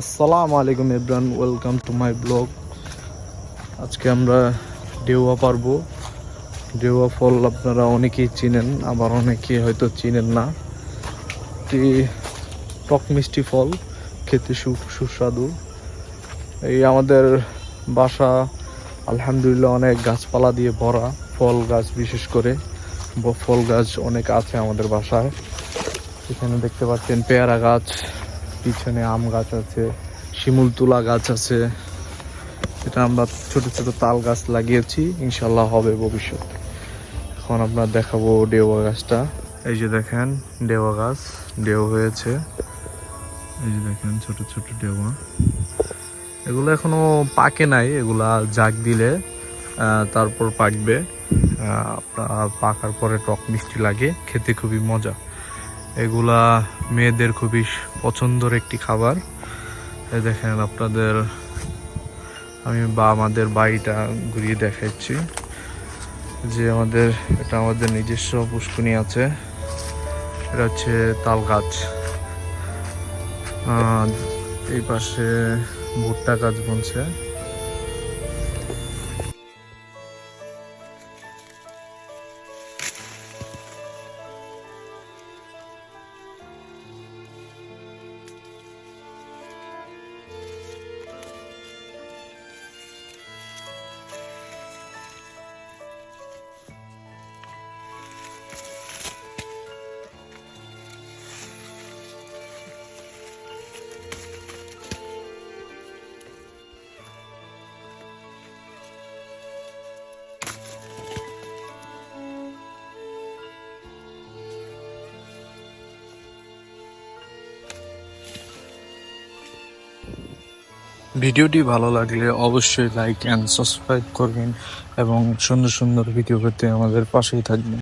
আসসালামু আলাইকুম Ibran welcome to my blog আজকে আমরা ডেউয়া পারব। ডেউয়া ফল আপনারা অনেকেই চিনেন, আবার অনেকে হয়তো চিনেন না। এটি টক মিষ্টি ফল, খেতে সুস্বাদু। এই আমাদের বাসা, আলহামদুলিল্লাহ, অনেক গাছপালা দিয়ে ভরা ফল গাছ, বিশেষ করে ফল গাছ অনেক আছে আমাদের বাসায়। এখানে দেখতে পাচ্ছেন পেয়ারা গাছ পিছনে আম গাছ আছে, শিমুল তুলা গাছ আছে। এটা আমরা ছোট ছোট তাল গাছ লাগিয়েছি ইনশাল্লাহ হবে ভবিষ্যৎ এখন আপনার দেখাবো ডেওয়া গাছটা। এই যে দেখেন, ডেওয়া গাছ, ডেও হয়েছে। এই যে দেখেন, ছোট ছোট ডেওয়া। এগুলো এখনও পাকে নাই, এগুলা জাগ দিলে তারপর পাকবে। আপনার পাকার পরে টক মিষ্টি লাগে, খেতে খুবই মজা। এগুলা মেয়েদের খুবই পছন্দের একটি খাবার। এই দেখেন আপনাদের, আমি বা আমাদের বাড়িটা ঘুরিয়ে দেখাচ্ছি। যে আমাদের, এটা আমাদের নিজস্ব পুষ্কুনি আছে। এটা হচ্ছে তাল গাছ। এই পাশে ভুট্টা গাছ বনছে। ভিডিওটি ভালো লাগলে অবশ্যই লাইক অ্যান্ড সাবস্ক্রাইব করবেন এবং সুন্দর সুন্দর ভিডিও পেতে আমাদের পাশেই থাকবেন।